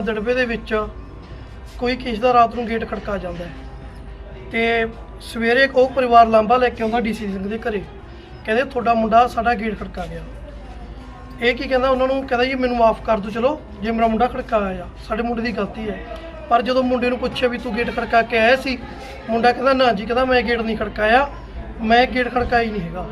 ਦੜਬੇ ਦੇ ਵਿੱਚ ਕੋਈ ਕਿਸੇ ਦਾ ਰਾਤ ਨੂੰ ਗੇਟ ਖੜਕਾ ਜਾਂਦਾ ਹੈ। ਤੇ ਸਵੇਰੇ ਉਹ ਪਰਿਵਾਰ ਲਾਂਬਾ ਲੈ ਕੇ ਆਉਂਦਾ ਡੀਸੀ ਸਿੰਘ ਦੇ ਘਰੇ। ਕਹਿੰਦੇ ਤੁਹਾਡਾ ਮੁੰਡਾ ਸਾਡਾ ਗੇਟ ਖੜਕਾ ਗਿਆ। ਇਹ ਕੀ ਕਹਿੰਦਾ ਉਹਨਾਂ ਨੂੰ? ਕਹਿੰਦਾ ਜੀ ਮੈਨੂੰ ਮਾਫ ਕਰ ਦਿਓ, ਚਲੋ, ਜੇ ਮੇਰਾ ਮੁੰਡਾ ਖੜਕਾਇਆ ਆ ਸਾਡੇ ਮੁੰਡੇ ਦੀ ਗਲਤੀ ਹੈ। ਪਰ ਜਦੋਂ ਮੁੰਡੇ ਨੂੰ ਪੁੱਛਿਆ ਵੀ ਤੂੰ ਗੇਟ ਖੜਕਾ ਕੇ ਆਇਆ ਸੀ, ਮੁੰਡਾ ਕਹਿੰਦਾ, ਨਾ ਜੀ, ਕਹਿੰਦਾ, ਮੈਂ ਗੇਟ ਨਹੀਂ ਖੜਕਾਇਆ। ਮੈਂ ਗੇਟ ਖੜਕਾਇਆ ਹੀ ਨਹੀਂ ਹੈਗਾ।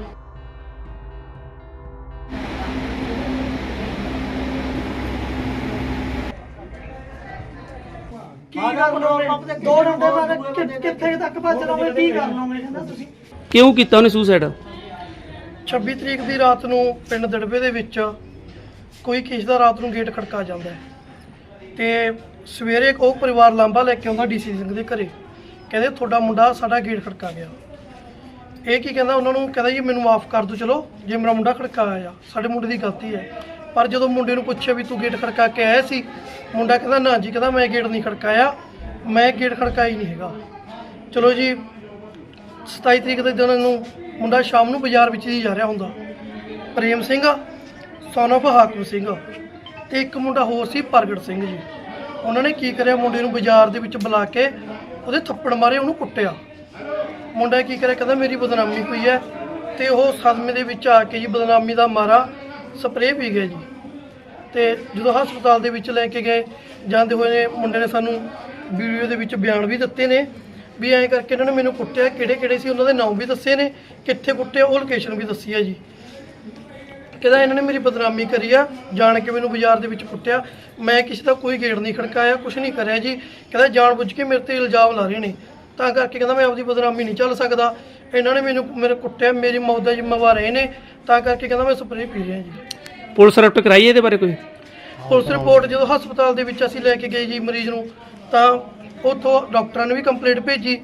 ਦੋ ਡੰਡੇ ਮਾਰੇ ਕਿ- ਕਿੱਥੇ ਤੱਕ ਭੱਜਣਾ ਮੈਂ ਕੀ ਕਰਨਾ ਮੈਂ ਕਹਿੰਦਾ ਤੁਸੀਂ। ਕਿਉਂ ਕੀਤਾ ਉਹਨੇ ਸੁਸਾਈਡ 26 ਤਰੀਕ ਦੀ ਰਾਤ ਨੂੰ ਪਿੰਡ ਦੜਬੇ ਦੇ ਵਿੱਚ ਕੋਈ ਕਿਸੇ ਦਾ ਰਾਤ ਨੂੰ ਗੇਟ ਖੜਕਾ ਜਾਂਦਾ ਹੈ। ਤੇ ਸਵੇਰੇ ਉਹ ਪਰਿਵਾਰ ਲਾਂਬਾ ਲੈ ਕੇ ਆਉਂਦਾ ਡੀਸੀ ਸਿੰਘ ਦੇ ਘਰੇ। ਕਹਿੰਦੇ ਤੁਹਾਡਾ ਮੁੰਡਾ ਸਾਡਾ ਗੇਟ ਖੜਕਾ ਗਿਆ। ਇਹ ਕੀ ਕਹਿੰਦਾ? ਉਹਨਾਂ ਨੂੰ ਕਹਿੰਦਾ ਜੀ ਮੈਨੂੰ ਮਾਫ ਕਰ ਦਿਓ ਚਲੋ। ਜੇ ਮੇਰਾ ਮੁੰਡਾ ਖੜਕਾਇਆ ਆ ਸਾਡੇ ਮੁੰਡੇ ਦੀ ਗਲਤੀ ਹੈ। ਪਰ ਜਦੋਂ ਮੁੰਡੇ ਨੂੰ ਪੁੱਛਿਆ ਵੀ ਤੂੰ ਗੇਟ ਖੜਕਾ ਕੇ ਆਇਆ ਸੀ, ਮੁੰਡਾ ਕਹਿੰਦਾ, ਨਾ ਜੀ, ਕਹਿੰਦਾ ਮੈਂ ਗੇਟ ਨਹੀਂ ਖੜਕਾਇਆ, ਮੈਂ ਗੇਟ ਖੜਕਾਇਆ ਹੀ ਨਹੀਂ ਹੈਗਾ। ਚਲੋ ਜੀ 27 ਤਰੀਕ ਦੇ ਦਿਨ ਨੂੰ ਮੁੰਡਾ ਸ਼ਾਮ ਨੂੰ ਬਾਜ਼ਾਰ ਵਿੱਚ ਹੀ ਜਾ ਰਿਹਾ ਹੁੰਦਾ। ਪ੍ਰੇਮ ਸਿੰਘ, son of ਹਾਕਮ ਸਿੰਘ ਤੇ ਇੱਕ ਮੁੰਡਾ ਹੋਰ ਸੀ ਪ੍ਰਗਟ ਸਿੰਘ ਜੀ। ਉਹਨਾਂ ਨੇ ਕੀ ਕਰਿਆ, ਮੁੰਡੇ ਨੂੰ ਬਾਜ਼ਾਰ ਦੇ ਵਿੱਚ ਬੁਲਾ ਕੇ ਉਹਦੇ ਥੱਪੜ ਮਾਰੇ, ਉਹਨੂੰ ਕੁੱਟਿਆ। ਮੁੰਡਾ ਕੀ ਕਰਿਆ, ਕਹਿੰਦਾ, ਮੇਰੀ ਬਦਨਾਮੀ ਹੋਈ ਹੈ। ਤੇ ਉਹ ਸਦਮੇ ਦੇ ਵਿੱਚ ਆ ਕੇ ਜੀ ਬਦਨਾਮੀ ਦਾ ਮਾਰਾ ਸਪਰੇਅ ਪੀ ਗਏ ਜੀ। ਤੇ ਜਦੋਂ ਹਸਪਤਾਲ ਦੇ ਵਿੱਚ ਲੈ ਕੇ ਗਏ, ਜਾਂਦੇ ਹੋਏ ਨੇ ਮੁੰਡੇ ਨੇ ਸਾਨੂੰ ਵੀਡੀਓ ਦੇ ਵਿੱਚ ਬਿਆਨ ਵੀ ਦਿੱਤੇ ਨੇ, ਵੀ ਐਂ ਕਰਕੇ ਇਹਨਾਂ ਨੇ ਮੈਨੂੰ ਕੁੱਟਿਆ ਕਿਹੜੇ ਕਿਹੜੇ ਸੀ, ਉਹਨਾਂ ਦੇ ਨਾਮ ਵੀ ਦੱਸੇ ਨੇ, ਕਿੱਥੇ ਕੁੱਟਿਆ, ਉਹ ਲੋਕੇਸ਼ਨ ਵੀ ਦੱਸੀ ਹੈ ਜੀ। ਕਹਿੰਦਾ ਇਹਨਾਂ ਨੇ ਮੇਰੀ ਬਦਨਾਮੀ ਕਰੀ ਆ, ਜਾਣ ਕੇ ਮੈਨੂੰ ਬਾਜ਼ਾਰ ਦੇ ਵਿੱਚ ਕੁੱਟਿਆ, ਮੈਂ ਕਿਸੇ ਦਾ ਕੋਈ ਗੇੜ ਨਹੀਂ ਖੜਕਾਇਆ ਕੁਝ ਨਹੀਂ ਕਰਿਆ ਜੀ। ਕਹਿੰਦਾ ਜਾਣ ਬੁੱਝ ਕੇ ਮੇਰੇ ਤੇ ਇਲਜ਼ਾਮ ਲਾ ਰਹੇ ਨੇ। ਤਾਂ ਕਰਕੇ ਕਹਿੰਦਾ ਮੈਂ ਆਪਦੀ ਬਦਨਾਮੀ ਨਹੀਂ ਚੱਲ ਸਕਦਾ। ਇਹਨਾਂ ਨੇ ਮੈਨੂੰ, ਮੇਰੇ ਕੁੱਟਿਆ, ਮੇਰੀ ਮੌਤ ਦਾ ਜ਼ਿੰਮੇਵਾਰ ਰਹੇ ਨੇ। ਤਾਂ ਕਰਕੇ ਕਹਿੰਦਾ ਮੈਂ ਸਪਰੇਅ ਪੀ ਰਿਹਾ ਜੀ। ਪੁਲਿਸ ਰਿਪੋਰਟ ਕਰਾਈ ਇਹਦੇ ਬਾਰੇ ਕੋਈ? ਪੁਲਿਸ ਰਿਪੋਰਟ ਜਦੋਂ ਹਸਪਤਾਲ ਦੇ ਵਿੱਚ ਅਸੀਂ ਲੈ ਕੇ ਗਏ ਜੀ ਮਰੀਜ਼ ਨੂੰ, ਤਾਂ ਉੱਥੋਂ ਡਾਕਟਰਾਂ ਨੇ ਵੀ ਕੰਪਲੇਂਟ ਭੇਜੀ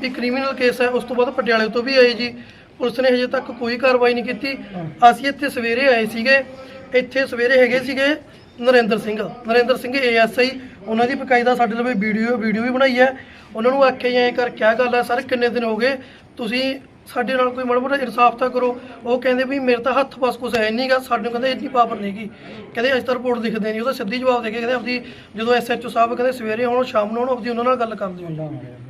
ਵੀ ਕ੍ਰਿਮੀਨਲ ਕੇਸ ਹੈ, ਉਸ ਤੋਂ ਬਾਅਦ ਪਟਿਆਲੇ ਤੋਂ ਵੀ ਆਏ ਜੀ। ਪੁਲਿਸ ਨੇ ਹਜੇ ਤੱਕ ਕੋਈ ਕਾਰਵਾਈ ਨਹੀਂ ਕੀਤੀ। ਅਸੀਂ ਇੱਥੇ ਸਵੇਰੇ ਆਏ ਸੀਗੇ, ਇੱਥੇ ਸਵੇਰੇ ਹੈਗੇ ਸੀਗੇ ਨਰਿੰਦਰ ਸਿੰਘ। ਨਰਿੰਦਰ ਸਿੰਘ ਏਐਸਆਈ ਉਹਨਾਂ ਦੀ ਬਕਾਇਦਾ ਸਾਡੇ ਲਈ ਵੀਡੀਓ ਵੀਡੀਓ ਵੀ ਬਣਾਈ ਹੈ। ਉਹਨਾਂ ਨੂੰ ਆਖਿਆ ਜੀ, ਐਂ ਕਰ, ਕਿਆ ਗੱਲ ਹੈ? ਸਰ, ਕਿੰਨੇ ਦਿਨ ਹੋ ਗਏ? ਤੁਸੀਂ ਸਾਡੇ ਨਾਲ ਕੋਈ ਮਾੜਾ ਮੋਟਾ ਇਨਸਾਫ ਤਾਂ ਕਰੋ। ਉਹ ਕਹਿੰਦੇ ਵੀ ਮੇਰੇ ਤਾਂ ਹੱਥ ਪਾਸ ਕੁਛ ਹੈ ਨਹੀਂਗਾ ਸਾਡੇ ਕਹਿੰਦੇ ਇੰਨੀ ਪਾਵਰ ਨਹੀਂਗੀ ਕਹਿੰਦੇ ਅਸੀਂ ਤਾਂ ਰਿਪੋਰਟ ਲਿਖਦੇ ਨਹੀਂ ਉਹਦਾ ਸਿੱਧੀ ਜਵਾਬ ਦੇ ਕੇ ਕਹਿੰਦੇ ਆਪਦੀ ਜਦੋਂ ਐਸਐਚਓ ਸਾਹਿਬ ਕਹਿੰਦੇ ਸਵੇਰੇ ਆਉਣ, ਸ਼ਾਮ ਨੂੰ ਆਉਣ, ਆਪਦੀ ਉਹਨਾਂ ਨਾਲ ਗੱਲ ਕਰ ਲਿਓ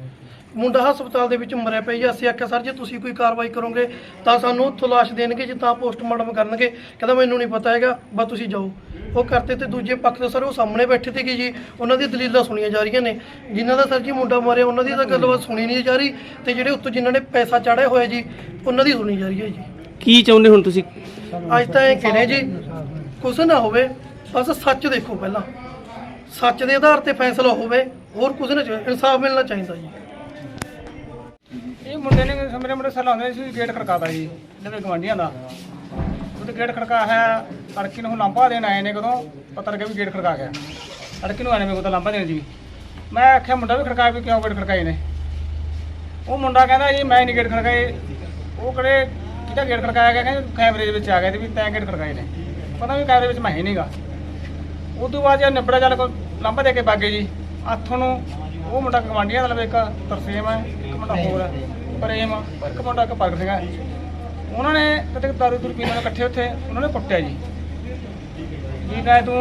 ਮੁੰਡਾ ਹਸਪਤਾਲ ਦੇ ਵਿੱਚ ਮਰਿਆ ਪਿਆ ਜੀ। ਅਸੀਂ ਆਖਿਆ ਸਰ ਜੇ ਤੁਸੀਂ ਕੋਈ ਕਾਰਵਾਈ ਕਰੋਗੇ ਤਾਂ ਸਾਨੂੰ ਉੱਥੋਂ ਲਾਸ਼ ਦੇਣਗੇ ਜੇ ਤਾਂ ਪੋਸਟਮਾਰਟਮ ਕਰਨਗੇ। ਕਹਿੰਦਾ ਮੈਨੂੰ ਨਹੀਂ ਪਤਾ ਹੈਗਾ ਬਸ ਤੁਸੀਂ ਜਾਓ। ਉਹ ਕਰਤੇ ਤੇ ਦੂਜੇ ਪੱਖ ਦੇ ਸਰ ਉਹ ਸਾਹਮਣੇ ਬੈਠੇ ਸੀਗੇ ਜੀ ਉਹਨਾਂ ਦੀ ਦਲੀਲਾਂ ਸੁਣੀਆਂ ਜਾ ਰਹੀਆਂ ਨੇ। ਜਿਨ੍ਹਾਂ ਦਾ ਸਰ ਜੀ ਮੁੰਡਾ ਮਾਰਿਆ ਉਹਨਾਂ ਦੀ ਤਾਂ ਗੱਲਬਾਤ ਸੁਣੀ ਨਹੀਂ ਜਾ ਰਹੀ ਤੇ ਜਿਹੜੇ ਉੱਤੋਂ ਜਿਨ੍ਹਾਂ ਨੇ ਪੈਸਾ ਚਾੜਿਆ ਹੋਇਆ ਜੀ ਉਹਨਾਂ ਦੀ ਸੁਣੀ ਜਾ ਰਹੀ ਹੈ ਜੀ। ਕੀ ਚਾਹੁੰਦੇ ਹੁਣ ਤੁਸੀਂ? ਅੱਜ ਤਾਂ ਇਹ ਕਹਿੰਦੇ ਜੀ ਕੁਛ ਨਾ ਹੋਵੇ ਬਸ ਸੱਚ ਦੇਖੋ ਪਹਿਲਾਂ। ਸੱਚ ਦੇ ਆਧਾਰ ਤੇ ਫੈਸਲਾ ਹੋਵੇ ਹੋਰ ਕੁਝ ਨਾ ਇਨਸਾਫ ਮਿਲਣਾ ਚਾਹੀਦਾ ਜੀ। ਮੁੰਡੇ ਨੇ ਮੇਰੇ ਮੁੰਡੇ ਸਰ ਲਾਉਂਦੇ ਸੀ ਗੇਟ ਖੜਕਾਤਾ ਜੀ ਨਵੇਂ ਗਵਾਂਢੀਆਂ ਦਾ। ਉਹਦੇ ਗੇਟ ਖੜਕਾ ਹੈ ਲੜਕੀ ਨੂੰ ਲਾਂਭਾ ਦੇਣ ਆਏ ਨੇ ਕਦੋਂ ਪਤਾ ਲੱਗਿਆ ਵੀ ਗੇਟ ਖੜਕਾ ਗਿਆ। ਲੜਕੀ ਨੂੰ ਆਣੇ ਮੇਰੇ ਕੋਲ ਤਾਂ ਲਾਂਭਾ ਦੇਣ ਜੀ। ਮੈਂ ਆਖਿਆ, ਮੁੰਡਾ ਵੀ ਖੜਕਾਇਆ ਵੀ ਕਿਉਂ ਗੇਟ ਖੜਕਾਏ ਨੇ? ਉਹ ਮੁੰਡਾ ਕਹਿੰਦਾ ਜੀ, ਮੈਂ ਨਹੀਂ ਗੇਟ ਖੜਕਾਏ। ਉਹ ਕਿਹੜੇ ਕਿਹਦਾ ਗੇਟ ਖੜਕਾਇਆ? ਗਿਆ ਕਹਿੰਦੇ ਕੈਮਰੇ ਦੇ ਵਿੱਚ ਆ ਗਿਆ ਤੇ ਵੀ ਤੈਂ ਗੇਟ ਖੜਕਾਏ ਨੇ। ਪਤਾ ਵੀ ਕੈਮਰੇ ਵਿੱਚ ਮੈਂ ਹੈ ਨਹੀਂਗਾ ਉਹ ਤੋਂ ਬਾਅਦ ਜੇ ਨਿਬੜਾ ਚੱਲ ਕੋ ਲਾਂਭਾ ਦੇ ਕੇ ਬਾਗੇ ਜੀ। ਹੱਥੋਂ ਨੂੰ, ਉਹ ਮੁੰਡਾ ਗਵਾਂਢੀਆਂ ਦਾ ਲਵੇ ਇੱਕ ਤਰਸੇਮ ਹੈ, ਇੱਕ ਮੁੰਡਾ ਹੋਰ ਹੈ। ਪ੍ਰੇਮ ਇੱਕ ਮੁੰਡਾ ਇੱਕ ਪ੍ਰਗਟ ਸਿੰਘ। ਹੈ ਉਹਨਾਂ ਨੇ ਕਿਤੇ ਦਾਰੂ ਦੂਰ ਪੀਣ ਨਾਲ ਇਕੱਠੇ ਉੱਥੇ ਉਹਨਾਂ ਨੇ ਕੁੱਟਿਆ ਜੀ। ਜੀ ਕਹੇ ਤੂੰ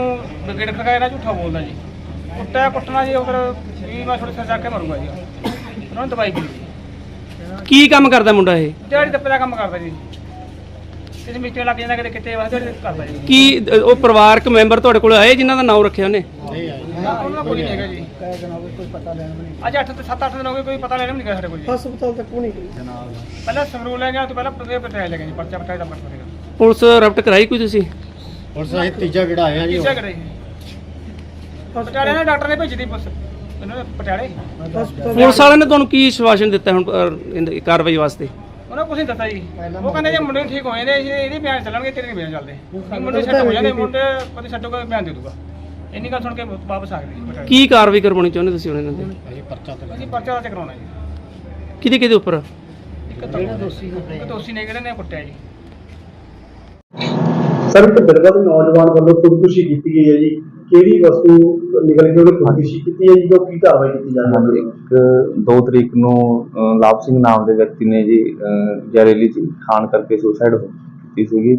ਵਿਕਟ ਖੜਕਾਇਆ ਨਾ ਝੂਠਾ ਬੋਲਦਾ ਜੀ। ਕੁੱਟਿਆ ਕੁੱਟਣਾ ਜੀ ਉਹ ਫਿਰ ਵੀ ਮੈਂ ਥੋੜੇ ਸਿਰ ਚੱਕ ਕੇ ਮਰੂੰਗਾ ਜੀ। ਉਹਨਾਂ ਨੇ ਦਵਾਈ ਪੀ ਕੀ ਕੰਮ ਕਰਦਾ ਮੁੰਡਾ ਇਹ? ਦਿਹਾੜੀ ਦੱਪੇ ਦਾ ਕੰਮ ਕਰਦਾ ਜੀ। ਕਿਸੇ ਮਿੱਟੇ ਲੱਗ ਜਾਂਦਾ ਕਿਤੇ ਕਿਤੇ ਵਾਸਤੇ ਦਿਹਾੜੀ ਕਰਦਾ ਜੀ ਕੀ ਅ, ਉਹ ਪਰਿਵਾਰਕ ਮੈਂਬਰ ਤੁਹਾਡੇ ਕੋਲ ਆਏ ਜਿਨ੍ਹਾਂ ਦਾ ਨਾਮ ਰੱਖਿਆ ਉਹਨੇ? ਨਾ, ਉਹਨਾਂ ਦਾ ਕੋਈ ਨਹੀਂ ਹੈਗਾ ਜੀ। ਅੱਜ 8 ਤੇ 7-8 ਦਿਨ ਹੋ ਗਏ ਕੋਈ ਪਤਾ ਲੈਣਾ ਵੀ ਨਹੀਂ ਗਿਆ ਸਾਡੇ ਕੋਲ ਜੀ। ਹਸਪਤਾਲ ਤੱਕ ਉਹ ਨਹੀਂ ਗਈ ਪਹਿਲਾਂ ਸੰਗਰੂਰ ਲੈ ਗਿਆ ਤੋਂ ਪਹਿਲਾਂ ਪ੍ਰਦੇ ਪਟਿਆਲੇ ਲੈ ਗਏ ਜੀ ਪਰਚਾ ਪਟਿਆਲੇ ਦਾ ਮਰਦਾ ਸੀਗਾ ਪੁਲਿਸ ਰਿਪੋਰਟ ਕਰਾਈ ਕੋਈ ਤੁਸੀਂ? ਹੁਣ ਸਾਹੇ ਤੀਜਾ ਕਿਹੜਾ ਆਇਆ ਜੀ ਕਿੱਥੇ ਕਰੇ ਪਟਿਆਲੇ ਨੇ ਡਾਕਟਰ ਨੇ ਭੇਜੀ ਦੀ ਪੁਲਿਸ। ਇਹਨਾਂ ਨੇ ਪਟਿਆਲੇ। ਹਸਪਤਾਲ ਪੁਲਿਸ ਵਾਲਿਆਂ ਨੇ ਤੁਹਾਨੂੰ ਕੀ ਆਸ਼ਵਾਸਨ ਦਿੱਤਾ ਹੁਣ ਅ, ਇਹਦੀ ਕਾਰਵਾਈ ਵਾਸਤੇ? ਉਹਨਾਂ ਕੁਝ ਨਹੀਂ ਦੱਸਿਆ ਜੀ। ਉਹ ਕਹਿੰਦੇ ਜੇ ਮੁੰਡੇ ਠੀਕ ਹੋਏ ਨੇ ਇਹ- ਇਹਦੇ ਬਿਆਨ ਚੱਲਣਗੇ ਤੇਰੇ ਨਹੀਂ ਬਿਆਨ ਚੱਲਦੇ। ਮੁੰਡੇ ਸੈੱਟ ਹੋ ਜਾਂਦੇ ਮੁੰਡੇ ਕਦੇ ਛੱਡੋਗੇ ਬਿਆਨ ਦੇ ਦੂਗਾ। ਇੰਨੀ ਗੱਲ ਸੁਣ ਕੇ ਵਾਪਸ ਆ ਗਏ। ਕੀ ਕਾਰਵਾਈ ਕਰਵਾਉਣੀ ਚਾਹੁੰਦੇ ਤੁਸੀਂ ਉਹਨਾਂ ਦੇ ਇਹ ਪਰਚਾ ਤੇ ਅਸੀਂ ਪਰਚਾ ਤੇ ਕਰਾਉਣਾ ਜੀ। ਕਿਹਦੇ ਕਿਹਦੇ ਉੱਪਰ? ਇੱਕ ਤਾਂ ਇੱਕ ਦੋਸ਼ੀ ਨੇ ਕਿਹੜੇ ਨੇ ਕੁੱਟਿਆ ਜੀ। ਸਰ ਇੱਕ ਦਰਗਾਹ ਦੇ ਨੌਜਵਾਨ ਵੱਲੋਂ ਖੁਦਕੁਸ਼ੀ ਕੀਤੀ ਗਈ ਹੈ ਜੀ। ਕਿਹੜੀ ਵਸਤੂ ਨਿਕਲ ਕੇ ਉਹਨੇ ਖੁਦਕੁਸ਼ੀ ਕੀਤੀ ਹੈ ਜੀ ਉਹ ਕੀ ਕਾਰਵਾਈ ਕੀਤੀ ਜਾ ਰਹੀ ਹੈ? ਇੱਕ 2 ਤਰੀਕ ਨੂੰ ਅਹ, ਲਾਭ ਸਿੰਘ ਨਾਮ ਦੇ ਵਿਅਕਤੀ ਨੇ ਜੀ ਅਹ, ਜ਼ਹਿਰੀਲੀ ਚੀਜ਼ ਖਾਣ ਕਰਕੇ ਸੁਸਾਈਡ ਕੀਤੀ ਸੀਗੀ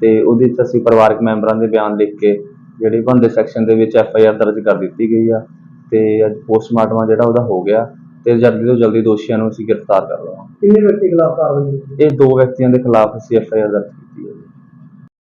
ਤੇ ਉਹਦੇ ਵਿੱਚ ਅਸੀਂ ਪਰਿਵਾਰਕ ਮੈਂਬਰਾਂ ਦੇ ਬਿਆਨ ਲਿਖ ਕੇ ਜਿਹੜੇ ਬੰਦੇ ਸੈਕਸ਼ਨ ਦੇ ਵਿੱਚ ਐਫ ਆਈ ਆਰ ਦਰਜ ਕਰ ਦਿੱਤੀ ਗਈ ਆ ਤੇ ਅੱਜ ਪੋਸਟਮਾਰਟਮ ਆ ਜਿਹੜਾ ਉਹਦਾ ਹੋ ਗਿਆ ਤੇ ਜਲਦੀ ਤੋਂ ਜਲਦੀ ਦੋਸ਼ੀਆਂ ਨੂੰ ਅਸੀਂ ਗ੍ਰਿਫਤਾਰ ਕਰ ਲਵਾਂਗੇ। ਕਿੰਨੇ ਵਿਅਕਤੀ ਖਿਲਾਫ ਕਾਰਵਾਈ ਹੋਈ ਇਹ ਦੋ ਵਿਅਕਤੀਆਂ ਦੇ ਖਿਲਾਫ ਅਸੀਂ ਐਫ ਆਈ ਆਰ ਦਰਜ ਕੀਤੀ ਹੈ